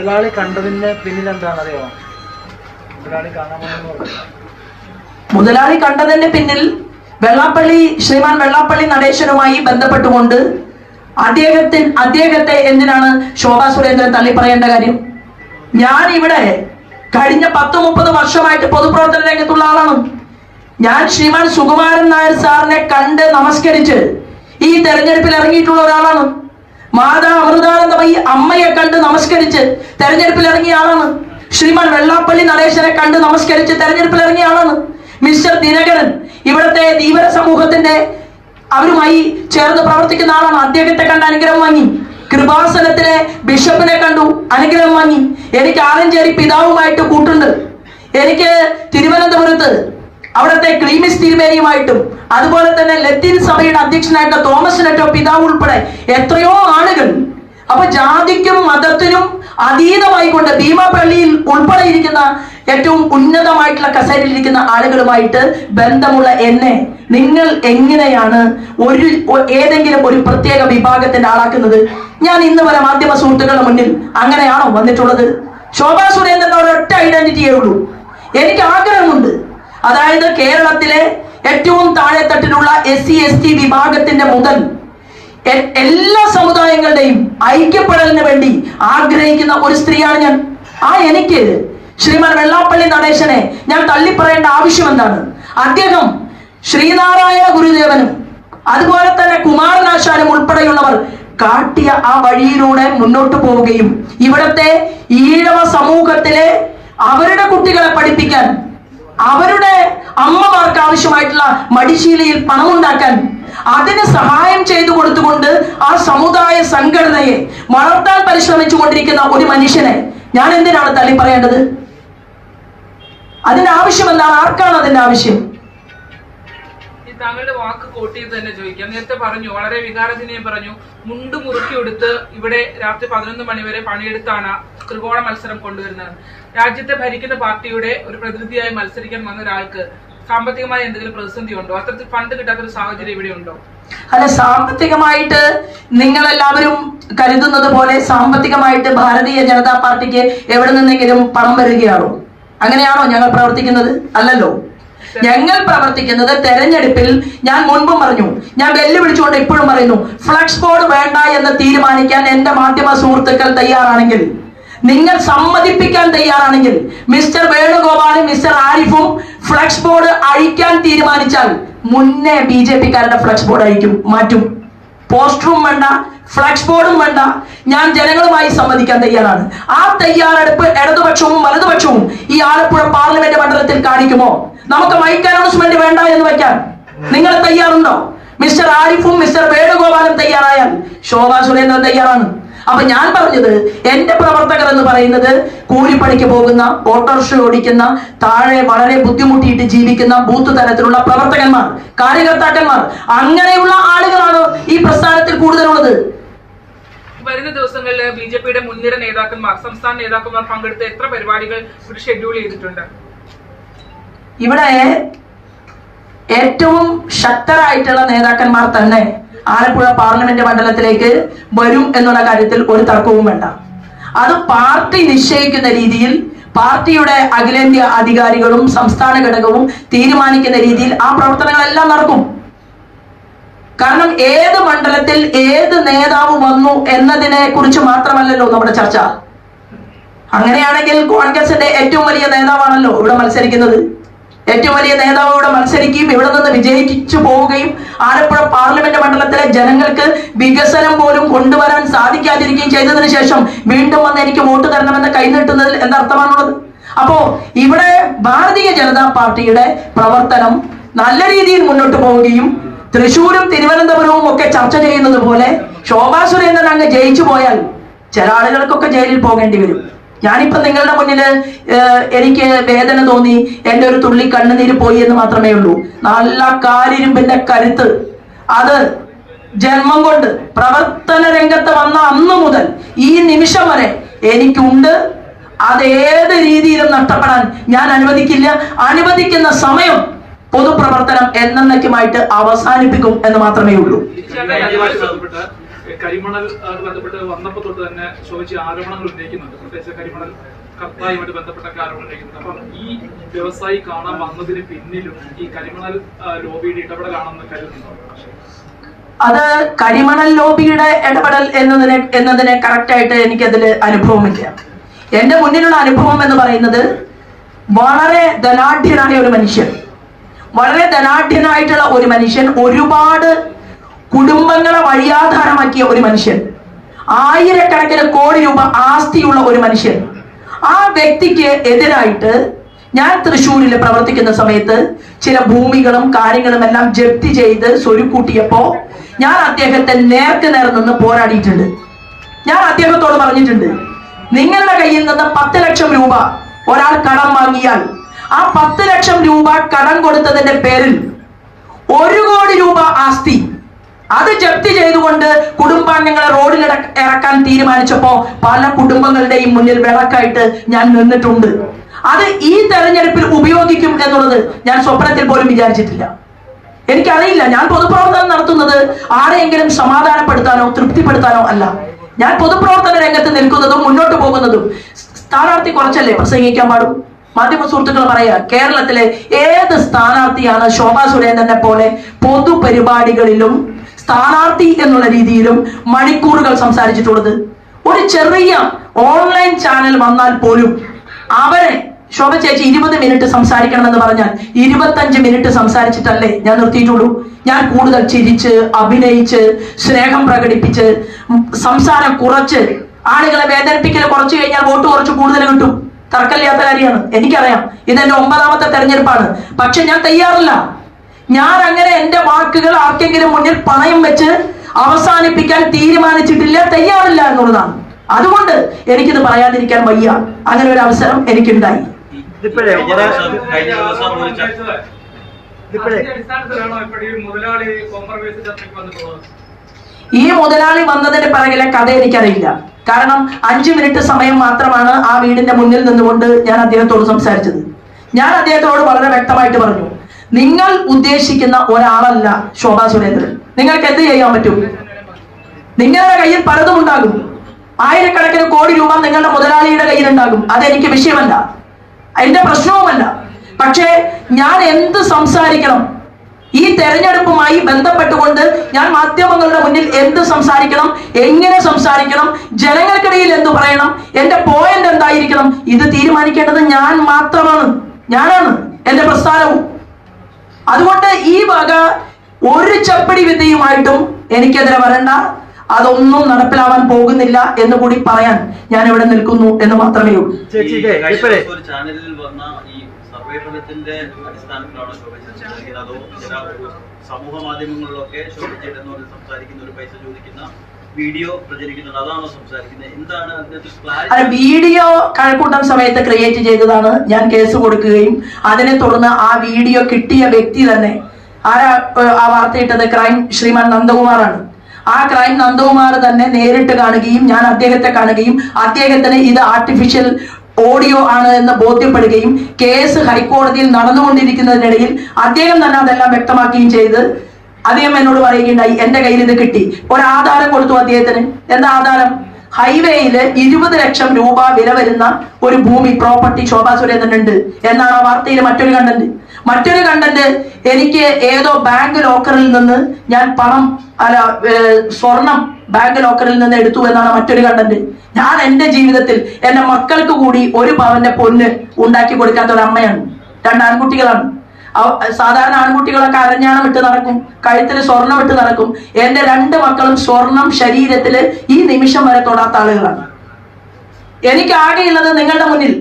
മുതലാളി കണ്ടതിന്റെ പിന്നിൽ എന്താണ് അറിയോ? മുതലാളി പറഞ്ഞു. മുതലാളി കണ്ടതിന്റെ പിന്നിൽ വെള്ളാപ്പള്ളി ശ്രീമാൻ വെള്ളാപ്പള്ളി നടേശനുമായി ബന്ധപ്പെട്ടുകൊണ്ട് അദ്ദേഹത്തിന് അദ്ദേഹത്തെ എന്തിനാണ് ശോഭാ സുരേന്ദ്രൻ തള്ളി പറയേണ്ട കാര്യം? ഞാൻ ഇവിടെ കഴിഞ്ഞ പത്ത് മുപ്പത് വർഷമായിട്ട് പൊതുപ്രവർത്തന രംഗത്തുള്ള ആളാണ്. ഞാൻ ശ്രീമാൻ സുകുമാരൻ നായർ സാറിനെ കണ്ട് നമസ്കരിച്ച് ഈ തെരഞ്ഞെടുപ്പിൽ ഇറങ്ങിയിട്ടുള്ള ഒരാളാണ്. മാതാ അമൃതാനന്ദമയി അമ്മയെ കണ്ട് നമസ്കരിച്ച് തെരഞ്ഞെടുപ്പിൽ ഇറങ്ങിയ ആളാണ്. ശ്രീമാൻ വെള്ളാപ്പള്ളി നടേശനെ കണ്ട് നമസ്കരിച്ച് തെരഞ്ഞെടുപ്പിൽ ഇറങ്ങിയ ആളാണ്. മിസ്റ്റർ ദിനകരൻ ഇവിടുത്തെ ധീവര സമൂഹത്തിന്റെ അവരുമായി ചേർന്ന് പ്രവർത്തിക്കുന്ന ആളാണ്. അദ്ദേഹത്തെ കണ്ട് അനുഗ്രഹം വാങ്ങി. കൃപാസനത്തിലെ ബിഷപ്പിനെ കണ്ടു. അനുഗ്രഹം വാങ്ങി. എനിക്ക് ആലഞ്ചേരി പിതാവുമായിട്ട് കൂട്ടുണ്ട്. എനിക്ക് തിരുവനന്തപുരത്ത് അവിടുത്തെ ക്ലീമിസ് തിരുമേനിയുമായിട്ടും അതുപോലെ തന്നെ ലത്തീൻ സഭയുടെ അധ്യക്ഷനായിട്ട് തോമസ് നെറ്റോ പിതാവ് ഉൾപ്പെടെ എത്രയോ ആളുകൾ അപ്പൊ ജാതിക്കും മതത്തിനും അതീതമായിക്കൊണ്ട് ഭീമപള്ളിയിൽ ഉൾപ്പെടെ ഇരിക്കുന്ന ഏറ്റവും ഉന്നതമായിട്ടുള്ള കസേരയിൽ ഇരിക്കുന്ന ആളുകളുമായിട്ട് ബന്ധമുള്ള എന്നെ നിങ്ങൾ എങ്ങനെയാണ് ഒരു ഏതെങ്കിലും ഒരു പ്രത്യേക വിഭാഗത്തിന്റെ ആളാക്കുന്നത്? ഞാൻ ഇന്ന് വരെ മാധ്യമ സുഹൃത്തുക്കളുടെ മുന്നിൽ അങ്ങനെയാണോ വന്നിട്ടുള്ളത്? ശോഭാ സുരേന്ദ്രൻ ഒരൊറ്റ ഐഡന്റിറ്റിയേ ഉള്ളൂ. എനിക്ക് ആഗ്രഹമുണ്ട്. അതായത് കേരളത്തിലെ ഏറ്റവും താഴെത്തട്ടിലുള്ള എസ് സി എസ് ടി വിഭാഗത്തിന്റെ മുതൽ എല്ലാ സമുദായങ്ങളുടെയും ഐക്യപ്പെടലിന് വേണ്ടി ആഗ്രഹിക്കുന്ന ഒരു സ്ത്രീയാണ് ഞാൻ. ആ എനിക്ക് ശ്രീമാൻ വെള്ളാപ്പള്ളി നടേശനെ ഞാൻ തള്ളിപ്പറയേണ്ട ആവശ്യം എന്താണ്? അദ്ദേഹം ശ്രീനാരായണ ഗുരുദേവനും അതുപോലെ തന്നെ കുമാരനാശാനും ഉൾപ്പെടെയുള്ളവർ കാട്ടിയ ആ വഴിയിലൂടെ മുന്നോട്ട് പോവുകയും ഇവിടത്തെ ഈഴവ സമൂഹത്തിലെ അവരുടെ കുട്ടികളെ പഠിപ്പിക്കാൻ അവരുടെ അമ്മമാർക്ക് ആവശ്യമായിട്ടുള്ള മടിശീലയിൽ പണം ഉണ്ടാക്കാൻ അതിന് സഹായം ചെയ്തു കൊടുത്തുകൊണ്ട് ആ സമുദായ സംഘടനയെ വളർത്താൻ പരിശ്രമിച്ചു കൊണ്ടിരിക്കുന്ന ഒരു മനുഷ്യനെ ഞാൻ എന്തിനാണ് തള്ളി പറയേണ്ടത് അതിന്റെ ആവശ്യം എന്താണ്? ആർക്കാണ് അതിന്റെ ആവശ്യം? താങ്കളുടെ വാക്ക് കോട്ട് തന്നെ ചോദിക്കാം. നേരത്തെ പറഞ്ഞു വളരെ വികാരജനീയം പറഞ്ഞു മുണ്ട് മുറുക്കി എടുത്ത് ഇവിടെ രാത്രി പതിനൊന്ന് മണി വരെ പണിയെടുത്താണ് ത്രികോണ മത്സരം കൊണ്ടുവരുന്നത്. രാജ്യത്തെ ഭരിക്കുന്ന പാർട്ടിയുടെ ഒരു പ്രതിനിധിയായി മത്സരിക്കാൻ വന്ന ഒരാൾക്ക് സാമ്പത്തികമായി എന്തെങ്കിലും പ്രതിസന്ധി ഉണ്ടോ? അത്തരത്തിൽ ഫണ്ട് കിട്ടാത്ത ഒരു സാഹചര്യം ഇവിടെ ഉണ്ടോ? അല്ല സാമ്പത്തികമായിട്ട് നിങ്ങളെല്ലാവരും കരുതുന്നത് പോലെ സാമ്പത്തികമായിട്ട് ഭാരതീയ ജനതാ പാർട്ടിക്ക് എവിടെ നിന്നെങ്കിലും പണം വരികയാണോ? അങ്ങനെയാണോ ഞങ്ങൾ പ്രവർത്തിക്കുന്നത്? അല്ലല്ലോ. ഞങ്ങൾ പ്രവർത്തിക്കുന്നത് തെരഞ്ഞെടുപ്പിൽ ഞാൻ മുൻപും പറഞ്ഞു. ഞാൻ വെല്ലുവിളിച്ചുകൊണ്ട് ഇപ്പോഴും പറയുന്നു ഫ്ലക്സ് ബോർഡ് വേണ്ട എന്ന് തീരുമാനിക്കാൻ എന്റെ മാധ്യമ സുഹൃത്തുക്കൾ തയ്യാറാണെങ്കിൽ നിങ്ങൾ സമ്മതിപ്പിക്കാൻ തയ്യാറാണെങ്കിൽ മിസ്റ്റർ വേണുഗോപാലും മിസ്റ്റർ ആരിഫും ഫ്ലക്സ് ബോർഡ് അഴിക്കാൻ തീരുമാനിച്ചാൽ മുന്നേ ബി ജെ പിക്കാരുടെ ഫ്ലക്സ് ബോർഡ് അഴിക്കും മാറ്റും. പോസ്റ്ററും വേണ്ട ഫ്ലക്സ് ബോർഡും വേണ്ട. ഞാൻ ജനങ്ങളുമായി സംവദിക്കാൻ തയ്യാറാണ്. ആ തയ്യാറെടുപ്പ് ഇടതുപക്ഷവും വലതുപക്ഷവും ഈ ആലപ്പുഴ പാർലമെന്റ് മണ്ഡലത്തിൽ കാണിക്കുമോ? നമുക്ക് മൈക്ക് അനൗൺസ്മെന്റ് വേണ്ട എന്ന് വെക്കാൻ നിങ്ങൾ തയ്യാറുണ്ടോ? മിസ്റ്റർ ആരിഫും മിസ്റ്റർ വേണുഗോപാലും തയ്യാറായാൽ ശോഭാ സുരേന്ദ്രൻ തയ്യാറാണ്. അപ്പൊ ഞാൻ പറഞ്ഞത് എന്റെ പ്രവർത്തകർ എന്ന് പറയുന്നത് കൂലിപ്പണിക്ക് പോകുന്ന ഓട്ടോറിക്ഷ ഓടിക്കുന്ന താഴെ വളരെ ബുദ്ധിമുട്ടിയിട്ട് ജീവിക്കുന്ന ബൂത്ത് തലത്തിലുള്ള പ്രവർത്തകന്മാർ കാര്യകർത്താക്കന്മാർ അങ്ങനെയുള്ള ആളുകളാണ് ഈ പ്രസ്ഥാനത്തിൽ കൂടുതലുള്ളത്. വരുന്ന ദിവസങ്ങളിൽ ബി ജെ പിയുടെ മുൻനിര നേതാക്കന്മാർ സംസ്ഥാന നേതാക്കന്മാർ പങ്കെടുത്ത എത്ര പരിപാടികൾ ഷെഡ്യൂൾ ചെയ്തിട്ടുണ്ട്? ഇവിടെ ഏറ്റവും ശക്തരായിട്ടുള്ള നേതാക്കന്മാർ തന്നെ ആലപ്പുഴ പാർലമെന്റ് മണ്ഡലത്തിലേക്ക് വരും എന്നുള്ള കാര്യത്തിൽ ഒരു തർക്കവും വേണ്ട. അത് പാർട്ടി നിശ്ചയിക്കുന്ന രീതിയിൽ പാർട്ടിയുടെ അഖിലേന്ത്യാ അധികാരികളും സംസ്ഥാന ഘടകവും തീരുമാനിക്കുന്ന രീതിയിൽ ആ പ്രവർത്തനങ്ങളെല്ലാം നടക്കും. കാരണം ഏത് മണ്ഡലത്തിൽ ഏത് നേതാവ് വന്നു എന്നതിനെ കുറിച്ച് മാത്രമല്ലല്ലോ നമ്മുടെ ചർച്ച. അങ്ങനെയാണെങ്കിൽ കോൺഗ്രസിന്റെ ഏറ്റവും വലിയ നേതാവാണല്ലോ ഇവിടെ മത്സരിക്കുന്നത്. ഏറ്റവും വലിയ നേതാവ് ഇവിടെ മത്സരിക്കുകയും ഇവിടെ നിന്ന് വിജയിച്ചു പോവുകയും ആലപ്പുഴ പാർലമെന്റ് മണ്ഡലത്തിലെ ജനങ്ങൾക്ക് വികസനം പോലും കൊണ്ടുവരാൻ സാധിക്കാതിരിക്കുകയും ചെയ്തതിനു ശേഷം വീണ്ടും വന്ന് എനിക്ക് വോട്ട് തരണമെന്ന് കൈനീട്ടുന്നതിൽ എന്തർത്ഥമാണുള്ളത് അപ്പോ ഇവിടെ ഭാരതീയ ജനതാ പാർട്ടിയുടെ പ്രവർത്തനം നല്ല രീതിയിൽ മുന്നോട്ട് പോവുകയും തൃശൂരും തിരുവനന്തപുരവും ഒക്കെ ചർച്ച ചെയ്യുന്നത് പോലെ ശോഭാ സുരേന്ദ്രൻ അങ്ങ് ജയിച്ചു പോയാൽ ചില ആളുകൾക്കൊക്കെ ജയിലിൽ പോകേണ്ടി വരും. ഞാനിപ്പോ നിങ്ങളുടെ മുന്നിൽ എനിക്ക് വേദന തോന്നി എന്റെ ഒരു തുള്ളി കണ്ണുനീര് പോയി എന്ന് മാത്രമേ ഉള്ളൂ. നല്ല കാലിരുമ്പിന്റെ കരുത്ത്. അത് ജന്മം കൊണ്ട് പ്രവർത്തന രംഗത്ത് വന്ന അന്ന് മുതൽ ഈ നിമിഷം വരെ എനിക്കുണ്ട്. അത് ഏത് രീതിയിലും നഷ്ടപ്പെടാൻ ഞാൻ അനുവദിക്കില്ല. അനുവദിക്കുന്ന സമയം പൊതുപ്രവർത്തനം എന്നേക്കുമായിട്ട് അവസാനിപ്പിക്കും എന്ന് മാത്രമേ ഉള്ളൂ. കരിമണൽ ബന്ധപ്പെട്ട് വന്നപ്പോൾ തൊട്ട് തന്നെ ശോഭിച്ച് ആരോപണങ്ങൾ ഉന്നയിക്കുന്നുണ്ട്. പ്രത്യേകിച്ച് കരിമണൽ കർത്തായുമായിട്ട് ബന്ധപ്പെട്ട ആരോപണം ഉന്നയിക്കുന്നുണ്ട്. അപ്പം ഈ വ്യവസായി കാണാൻ വന്നതിന് പിന്നിലും ഈ കരിമണൽ ലോബിയുടെ ഇടപെടലാണെന്ന് കരുതുന്നുണ്ടോ? അത് കരിമണൽ ലോബിയുടെ ഇടപെടൽ എന്നതിനെ എന്നതിനെ കറക്റ്റായിട്ട് എനിക്കതിൽ അനുഭവമില്ല. എന്റെ മുന്നിലുള്ള അനുഭവം എന്ന് പറയുന്നത് വളരെ ധനാഢ്യനായ ഒരു മനുഷ്യൻ. വളരെ ധനാഢ്യനായിട്ടുള്ള ഒരു മനുഷ്യൻ ഒരുപാട് കുടുംബങ്ങളെ വഴിയാധാരമാക്കിയ ഒരു മനുഷ്യൻ. ആയിരക്കണക്കിന് കോടി രൂപ ആസ്തിയുള്ള ഒരു മനുഷ്യൻ. ആ വ്യക്തിക്ക് എതിരായിട്ട് ഞാൻ തൃശ്ശൂരിൽ പ്രവർത്തിക്കുന്ന സമയത്ത് ചില ഭൂമികളും കാര്യങ്ങളും എല്ലാം ജപ്തി ചെയ്ത് സ്വരുക്കൂട്ടിയപ്പോ ഞാൻ അദ്ദേഹത്തെ നേർക്ക് നേർ നിന്ന് പോരാടിയിട്ടുണ്ട്. ഞാൻ അദ്ദേഹത്തോട് പറഞ്ഞിട്ടുണ്ട് നിങ്ങളുടെ കയ്യിൽ നിന്ന് പത്ത് ലക്ഷം രൂപ ഒരാൾ കടം വാങ്ങിയാൽ ആ പത്ത് ലക്ഷം രൂപ കടം കൊടുത്തതിന്റെ പേരിൽ ഒരു കോടി രൂപ ആസ്തി അത് ജപ്തി ചെയ്തുകൊണ്ട് കുടുംബാംഗങ്ങളെ റോഡിൽ ഇറക്കാൻ തീരുമാനിച്ചപ്പോ പല കുടുംബങ്ങളുടെയും മുന്നിൽ വിളക്കായിട്ട് ഞാൻ നിന്നിട്ടുണ്ട്. അത് ഈ തെരഞ്ഞെടുപ്പിൽ ഉപയോഗിക്കും എന്നുള്ളത് ഞാൻ സ്വപ്നത്തിൽ പോലും വിചാരിച്ചിട്ടില്ല. എനിക്കറിയില്ല ഞാൻ പൊതുപ്രവർത്തനം നടത്തുന്നത് ആരെയെങ്കിലും സമാധാനപ്പെടുത്താനോ തൃപ്തിപ്പെടുത്താനോ അല്ല. ഞാൻ പൊതുപ്രവർത്തന രംഗത്ത് നിൽക്കുന്നതും മുന്നോട്ട് പോകുന്നതും സ്ഥാനാർത്ഥി കുറച്ചല്ലേ പ്രസംഗിക്കാൻ പാടും? മാധ്യമ സുഹൃത്തുക്കൾ പറയാ കേരളത്തിലെ ഏത് സ്ഥാനാർത്ഥിയാണ് ശോഭാ സുരേന്ദ്രനെ പോലെ പൊതുപരിപാടികളിലും സ്ഥാനാർത്ഥി എന്നുള്ള രീതിയിലും മണിക്കൂറുകൾ സംസാരിച്ചിട്ടുള്ളത്. ഒരു ചെറിയ ഓൺലൈൻ ചാനൽ വന്നാൽ പോലും അവരെ ശോഭ ചേച്ചി ഇരുപത് മിനിറ്റ് സംസാരിക്കണമെന്ന് പറഞ്ഞാൽ ഇരുപത്തഞ്ച് മിനിറ്റ് സംസാരിച്ചിട്ടല്ലേ ഞാൻ നിർത്തിയിട്ടുള്ളൂ. ഞാൻ കൂടുതൽ ചിരിച്ച് അഭിനയിച്ച് സ്നേഹം പ്രകടിപ്പിച്ച് സംസാരം കുറച്ച് ആളുകളെ വേദനിപ്പിക്കൽ കുറച്ച് കഴിഞ്ഞാൽ വോട്ട് കുറച്ച് കൂടുതൽ കിട്ടും. തർക്കമില്ലാത്ത കാര്യമാണ്. എനിക്കറിയാം. ഇതെന്റെ ഒമ്പതാമത്തെ തെരഞ്ഞെടുപ്പാണ്. പക്ഷെ ഞാൻ തയ്യാറല്ല. ഞാൻ അങ്ങനെ എന്റെ വാക്കുകൾ ആർക്കെങ്കിലും മുന്നിൽ പണയം വെച്ച് അവസാനിപ്പിക്കാൻ തീരുമാനിച്ചിട്ടില്ല തയ്യാറില്ല എന്നുള്ളതാണ്. അതുകൊണ്ട് എനിക്കിത് പറയാതിരിക്കാൻ വയ്യ. അങ്ങനെ ഒരു അവസരം എനിക്കുണ്ടായി. ഈ മുതലാളി വന്നതിന്റെ പിറകിലെ കഥ എനിക്കറിയില്ല. കാരണം അഞ്ചു മിനിറ്റ് സമയം മാത്രമാണ് ആ വീടിന്റെ മുന്നിൽ നിന്നുകൊണ്ട് ഞാൻ അദ്ദേഹത്തോട് സംസാരിച്ചത്. ഞാൻ അദ്ദേഹത്തോട് വളരെ വ്യക്തമായിട്ട് പറഞ്ഞു നിങ്ങൾ ഉദ്ദേശിക്കുന്ന ഒരാളല്ല ശോഭാ സുരേന്ദ്രൻ. നിങ്ങൾക്ക് എന്ത് ചെയ്യാൻ പറ്റും? നിങ്ങളുടെ കയ്യിൽ പലതും ഉണ്ടാകും. ആയിരക്കണക്കിന് കോടി രൂപ നിങ്ങളുടെ മുതലാളിയുടെ കയ്യിൽ ഉണ്ടാകും അതെനിക്ക് വിഷയമല്ല. എന്റെ പ്രശ്നവുമല്ല. പക്ഷേ ഞാൻ എന്ത് സംസാരിക്കണം? ഈ തെരഞ്ഞെടുപ്പുമായി ബന്ധപ്പെട്ടുകൊണ്ട് ഞാൻ മാധ്യമങ്ങളുടെ മുന്നിൽ എന്ത് സംസാരിക്കണം? എങ്ങനെ സംസാരിക്കണം? ജനങ്ങൾക്കിടയിൽ എന്ത് പറയണം? എന്റെ പോയിന്റ് എന്തായിരിക്കണം? ഇത് തീരുമാനിക്കേണ്ടത് ഞാൻ മാത്രമാണ്. ഞാനാണ് എന്റെ പ്രസ്ഥാനവും. അതുകൊണ്ട് ഈ വക ഒരു ചപ്പടി വിദ്യയുമായിട്ടും എനിക്കെതിരെ വരണ്ട. അതൊന്നും നടപ്പിലാവാൻ പോകുന്നില്ല എന്ന് കൂടി പറയാൻ ഞാൻ ഇവിടെ നിൽക്കുന്നു എന്ന് മാത്രമേ ഉള്ളൂ. സമൂഹ മാധ്യമങ്ങളിലൊക്കെ ശോഭ എന്ന് പറഞ്ഞ് സംസാരിക്കുന്ന ഒരു പൈസ ചോദിക്കുന്ന വീഡിയോ പ്രചരിക്കുന്നുണ്ട്. അതാണോ സംസാരിക്കുന്നത്? എന്താണ് അതിനകത്ത് വീഡിയോ കഴക്കൂട്ടം സമയത്ത് ക്രിയേറ്റ് ചെയ്തതാണ്. ഞാൻ കേസ് കൊടുക്കുകയും അതിനെ തുടർന്ന് ആ വീഡിയോ കിട്ടിയ വ്യക്തി തന്നെ ആരാ ആ വാർത്തയിട്ടത്? ക്രൈം ശ്രീമാൻ നന്ദകുമാറാണ്. ആ ക്രൈം നന്ദകുമാർ തന്നെ നേരിട്ട് കാണുകയും ഞാൻ അദ്ദേഹത്തെ കാണുകയും അദ്ദേഹത്തിന് ഇത് ആർട്ടിഫിഷ്യൽ ഓഡിയോ ആണ് എന്ന് ബോധ്യപ്പെടുകയും കേസ് ഹൈക്കോടതിയിൽ നടന്നുകൊണ്ടിരിക്കുന്നതിനിടയിൽ അദ്ദേഹം തന്നെ അതെല്ലാം വ്യക്തമാക്കുകയും ചെയ്ത് അദ്ദേഹം എന്നോട് പറയുകയുണ്ടായി എന്റെ കയ്യിൽ ഇത് കിട്ടി. ഒരു ആധാരം കൊടുത്തു അദ്ദേഹത്തിന്. എന്താ ആധാരം? ഹൈവേയിൽ ഇരുപത് ലക്ഷം രൂപ വില വരുന്ന ഒരു ഭൂമി പ്രോപ്പർട്ടി ശോഭാ സുരേന്ദ്രൻ ഉണ്ട് എന്നാണ് ആ വാർത്തയിൽ മറ്റൊരു കണ്ടന്റ്. മറ്റൊരു കണ്ടന്റ് എനിക്ക് ഏതോ ബാങ്ക് ലോക്കറിൽ നിന്ന് ഞാൻ പണം അല്ല സ്വർണം ബാങ്ക് ലോക്കറിൽ നിന്ന് എടുത്തു എന്നാണ് മറ്റൊരു കണ്ടന്റ്. ഞാൻ എന്റെ ജീവിതത്തിൽ എന്റെ മക്കൾക്ക് കൂടി ഒരു പവന്റെ പൊന്ന് ഉണ്ടാക്കി കൊടുക്കാത്ത ഒരു അമ്മയാണ്. രണ്ട് ആൺകുട്ടികളാണ്. സാധാരണ ആൺകുട്ടികളൊക്കെ അരഞ്ഞാണം ഇട്ട് നടക്കും കഴുത്തിൽ സ്വർണം ഇട്ട് നടക്കും. എന്റെ രണ്ട് മക്കളും സ്വർണം ശരീരത്തിൽ ഈ നിമിഷം വരെ തൊടാത്ത ആളുകളാണ്. എനിക്ക് ആകെയുള്ളത് നിങ്ങളുടെ മുന്നിൽ.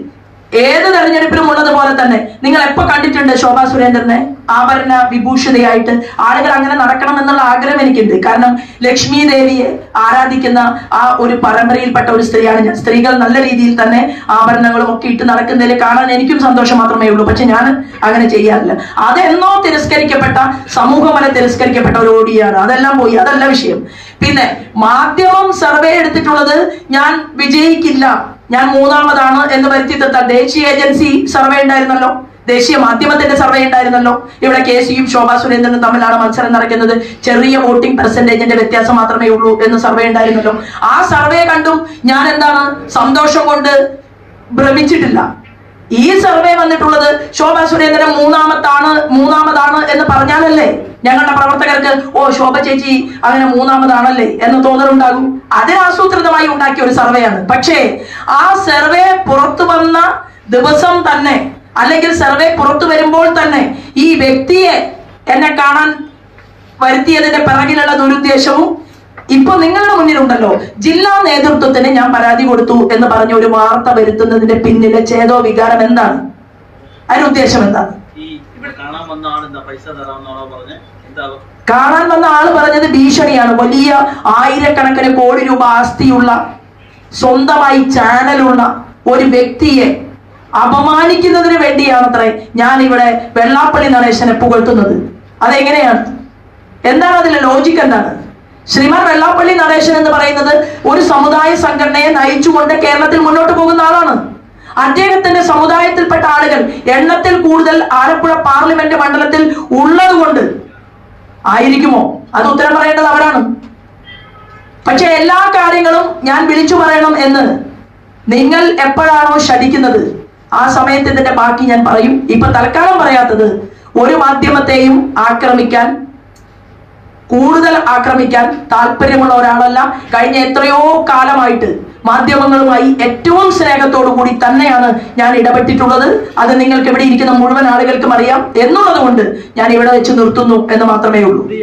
ഏത് തെരഞ്ഞെടുപ്പിലും ഉള്ളതുപോലെ തന്നെ നിങ്ങൾ എപ്പോ കണ്ടിട്ടുണ്ട് ശോഭാ സുരേന്ദ്രനെ? ആഭരണ വിഭൂഷിതയായിട്ട് ആളുകൾ അങ്ങനെ നടക്കണം എന്നുള്ള ആഗ്രഹം എനിക്കുണ്ട്. കാരണം ലക്ഷ്മി ദേവിയെ ആരാധിക്കുന്ന ആ ഒരു പരമ്പരയിൽപ്പെട്ട ഒരു സ്ത്രീയാണ് ഞാൻ. സ്ത്രീകൾ നല്ല രീതിയിൽ തന്നെ ആഭരണങ്ങളും ഒക്കെ ഇട്ട് നടക്കുന്നതിൽ കാണാൻ എനിക്കും സന്തോഷം മാത്രമേ ഉള്ളൂ. പക്ഷെ ഞാൻ അങ്ങനെ ചെയ്യാറില്ല. അതെന്നോ തിരസ്കരിക്കപ്പെട്ട സമൂഹം വരെ തിരസ്കരിക്കപ്പെട്ട ഒരു ഓടിയാണ് അതെല്ലാം പോയി. അതല്ല വിഷയം. പിന്നെ മാധ്യമം സർവേ എടുത്തിട്ടുള്ളത് ഞാൻ വിജയിക്കില്ല. ഞാൻ മൂന്നാമതാണ് എന്ന് വരുത്തി തീർത്ത ദേശീയ ഏജൻസി സർവേ ഉണ്ടായിരുന്നല്ലോ. ദേശീയ മാധ്യമത്തിന്റെ സർവേ ഉണ്ടായിരുന്നല്ലോ. ഇവിടെ കെ സിയും ശോഭാ സുരേന്ദ്രനും തമ്മിലാണ് മത്സരം നടക്കുന്നത്. ചെറിയ വോട്ടിംഗ് പെർസെന്റേജിന്റെ വ്യത്യാസം മാത്രമേ ഉള്ളൂ എന്ന് സർവേ ഉണ്ടായിരുന്നല്ലോ. ആ സർവേ കണ്ടും ഞാൻ എന്താണ് സന്തോഷം കൊണ്ട് ഭ്രമിച്ചിട്ടില്ല. ഈ സർവേ വന്നിട്ടുള്ളത് ശോഭ സുരേന്ദ്രൻ മൂന്നാമത്താണ് മൂന്നാമതാണ് എന്ന് പറഞ്ഞാലല്ലേ ഞങ്ങളുടെ പ്രവർത്തകർക്ക് ഓ ശോഭ ചേച്ചി അങ്ങനെ മൂന്നാമതാണല്ലേ എന്ന് തോന്നലുണ്ടാകും. അതിനാസൂത്രിതമായി ഉണ്ടാക്കിയ ഒരു സർവേയാണ്. പക്ഷേ ആ സർവേ പുറത്തു വന്ന ദിവസം തന്നെ അല്ലെങ്കിൽ സർവേ പുറത്തു വരുമ്പോൾ തന്നെ ഈ വ്യക്തിയെ എന്നെ കാണാൻ വരുത്തിയതിന്റെ പിറകിലുള്ള ദുരുദ്ദേശവും ഇപ്പൊ നിങ്ങളുടെ മുന്നിലുണ്ടല്ലോ ജില്ലാ നേതൃത്വത്തിന് ഞാൻ പരാതി കൊടുത്തു എന്ന് പറഞ്ഞ ഒരു വാർത്ത വരുത്തുന്നതിന്റെ പിന്നിലെ ചേതോ വികാരം എന്താണ്? അതിന് ഉദ്ദേശം എന്താണ്? കാണാൻ വന്ന ആൾ പറഞ്ഞത് ഭീഷണിയാണ്. വലിയ ആയിരക്കണക്കിന് കോടി രൂപ ആസ്തിയുള്ള സ്വന്തമായി ചാനലുള്ള ഒരു വ്യക്തിയെ അപമാനിക്കുന്നതിന് വേണ്ടിയാണത്രേ ഞാൻ ഇവിടെ വെള്ളാപ്പള്ളി നടേശനെ പുകഴ്ത്തുന്നത്. അതെങ്ങനെയാണ്? എന്താണ് അതിലെ ലോജിക് എന്താണ്? ശ്രീമാൻ വെള്ളാപ്പള്ളി നടേശൻ എന്ന് പറയുന്നത് ഒരു സമുദായ സംഘടനയെ നയിച്ചുകൊണ്ട് കേരളത്തിൽ മുന്നോട്ട് പോകുന്ന ആളാണ്. അദ്ദേഹത്തിന്റെ സമുദായത്തിൽപ്പെട്ട ആളുകൾ എണ്ണത്തിൽ കൂടുതൽ ആലപ്പുഴ പാർലമെന്റ് മണ്ഡലത്തിൽ ഉള്ളത് കൊണ്ട് ആയിരിക്കുമോ? അത് ഉത്തരം പറയേണ്ടത് അവരാണ്. പക്ഷെ എല്ലാ കാര്യങ്ങളും ഞാൻ വിളിച്ചു പറയണം എന്ന് നിങ്ങൾ എപ്പോഴാണോ ശഠിക്കുന്നത് ആ സമയത്ത് ഇതിന്റെ ബാക്കി ഞാൻ പറയും. ഇപ്പൊ തൽക്കാലം പറയാത്തത് ഒരു മാധ്യമത്തെയും ആക്രമിക്കാൻ കൂടുതൽ ആക്രമിക്കാൻ താല്പര്യമുള്ള ഒരാളല്ല. കഴിഞ്ഞ എത്രയോ കാലമായിട്ട് മാധ്യമങ്ങളുമായി ഏറ്റവും സ്നേഹത്തോടു കൂടി തന്നെയാണ് ഞാൻ ഇടപെട്ടിട്ടുള്ളത്. അത് നിങ്ങൾക്ക് ഇവിടെ ഇരിക്കുന്ന മുഴുവൻ ആളുകൾക്കും അറിയാം. എന്നുള്ളത് കൊണ്ട് ഞാൻ ഇവിടെ വെച്ച് നിർത്തുന്നു എന്ന് മാത്രമേ ഉള്ളൂ.